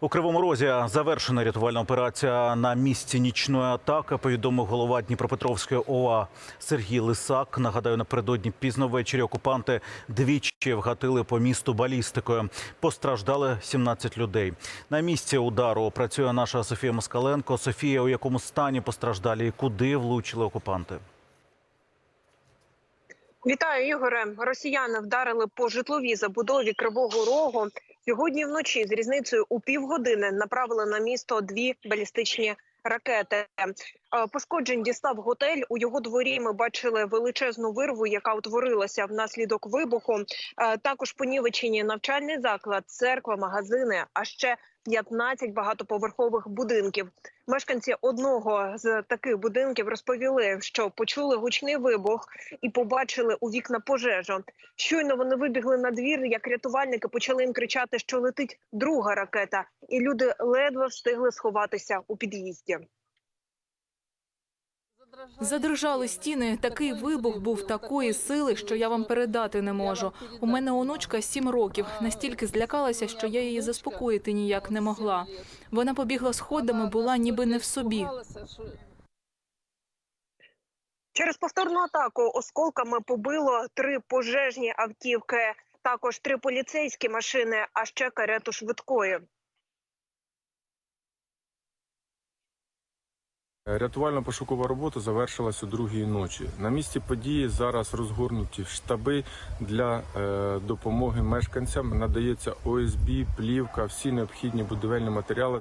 У Кривому Розі завершена рятувальна операція на місці нічної атаки. Повідомив голова Дніпропетровської ОА Сергій Лисак. Нагадаю, напередодні пізно ввечері окупанти двічі вгатили по місту балістикою. Постраждали 17 людей. На місці удару працює наша Софія Москаленко. Софія, у якому стані постраждалі і куди влучили окупанти? Вітаю, Ігоре. Росіяни вдарили по житловій забудові Кривого Рогу. Сьогодні вночі з різницею у півгодини направили на місто дві балістичні ракети. Е, Пошкоджень дістав готель. У його дворі ми бачили величезну вирву, яка утворилася внаслідок вибуху. Е, Також понівечені навчальний заклад, церква, магазини, а ще 15 багатоповерхових будинків. Мешканці одного з таких будинків розповіли, що почули гучний вибух і побачили у вікна пожежу. Щойно вони вибігли на двір, як рятувальники почали їм кричати, що летить друга ракета, і люди ледве встигли сховатися у під'їзді. Задрижали стіни. Такий вибух був такої сили, що я вам передати не можу. У мене онучка сім років. Настільки злякалася, що я її заспокоїти ніяк не могла. Вона побігла сходами, була ніби не в собі. Через повторну атаку осколками побило три пожежні автівки, також три поліцейські машини, а ще карету швидкої. Рятувально-пошукова робота завершилась у другій ночі. На місці події зараз розгорнуті штаби для е, допомоги мешканцям. Надається ОСБ, плівка, всі необхідні будівельні матеріали.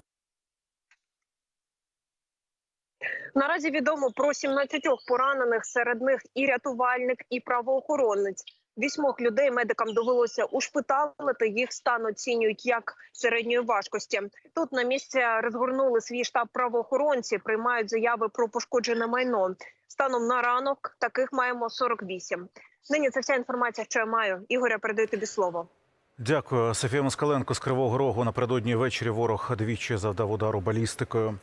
Наразі відомо про 17 поранених, серед них і рятувальник, і правоохоронець. Вісьмох людей медикам довелося ушпиталити. Їх стан оцінюють як середньої важкості. Тут на місці розгорнули свій штаб правоохоронці, приймають заяви про пошкоджене майно. Станом на ранок таких маємо 48. Нині це вся інформація, що я маю. Ігоря, передаю тобі слово. Дякую, Софія Москаленко з Кривого Рогу. Напередодні ввечері ворог двічі завдав удару балістикою.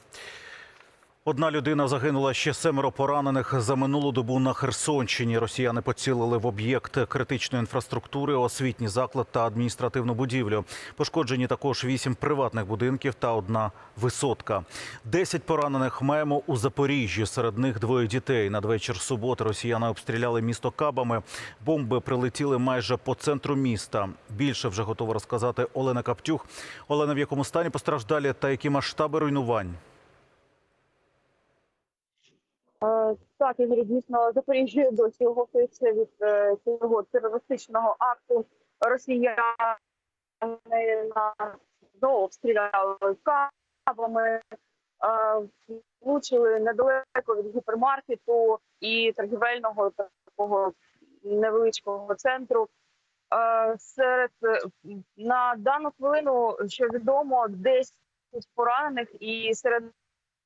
Одна людина загинула ще семеро поранених за минулу добу на Херсонщині. Росіяни поцілили в об'єкт критичної інфраструктури, освітній заклад та адміністративну будівлю. Пошкоджені також вісім приватних будинків та одна висотка. Десять поранених маємо у Запоріжжі. Серед них двоє дітей. Надвечір суботи росіяни обстріляли місто кабами. Бомби прилетіли майже по центру міста. Більше вже готова розказати Олена Каптюх. Олена, в якому стані постраждалі та які масштаби руйнувань? Так, Ігор, дійсно, Запоріжжя досі оговтується від е, цього терористичного акту. Росіяни нас обстріляли кабами, е, влучили недалеко від гіпермаркету і торгівельного такого невеличкого центру. Е, Серед на дану хвилину, що відомо, 10 поранених, і серед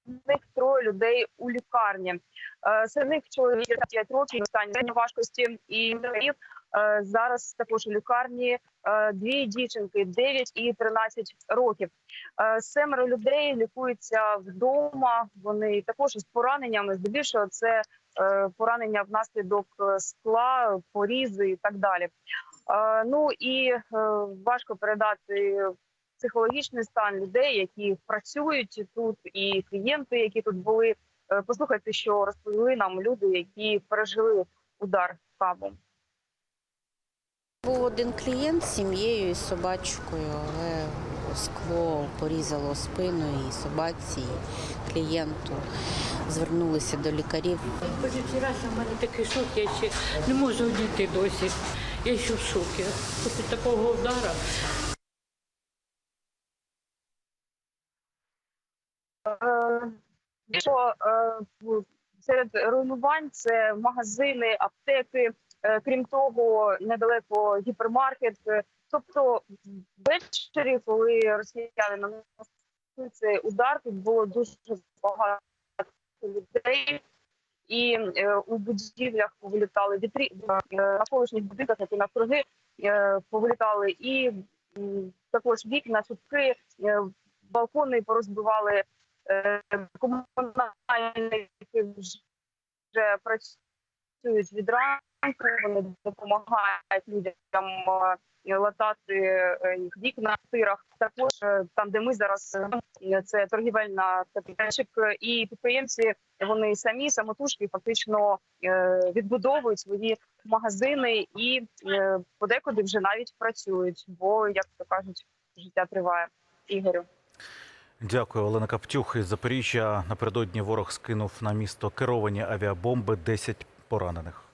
них троє людей у лікарні. Серед них чоловік 5 років останні важкості і. Е, зараз також у лікарні е, дві дівчинки 9 і 13 років. Е, Семеро людей лікуються вдома. Вони також із пораненнями. Здебільшого це поранення внаслідок скла, порізи і так далі. Ну і важко передати психологічний стан людей, які працюють тут, і клієнти, які тут були. Е, Послухайте, що розповіли нам люди, які пережили удар кабом. Був один клієнт з сім'єю і з собачкою, але скло порізало спину і собаці, і клієнту. Звернулися до лікарів. Позавчорашній в мене такий шок, я ще не можу дійти досі. Я ще в шокі. Після такого удара Що е, серед руйнувань це магазини, аптеки, е, крім того, недалеко гіпермаркет. Тобто, ввечері, коли росіяни нанесли цей удар, тут було дуже багато людей. І е, у будівлях повилітали вітрі е, навколишніх будинках, які навкруги повилітали, і також вікна, шибки, е, балкони порозбивали комунальники вже працюють від ранку, вони допомагають людям е, е, латати е, їх вікна в тирах. Також е, там, де ми зараз е, це торгівельна капітанчик, і підприємці вони самі самотужки фактично е, відбудовують свої магазини і е, подекуди вже навіть працюють. Бо як то кажуть, життя триває. Ігорю. Дякую, Олена Каптюх із Запоріжжя. Напередодні ворог скинув на місто керовані авіабомби 10 поранених.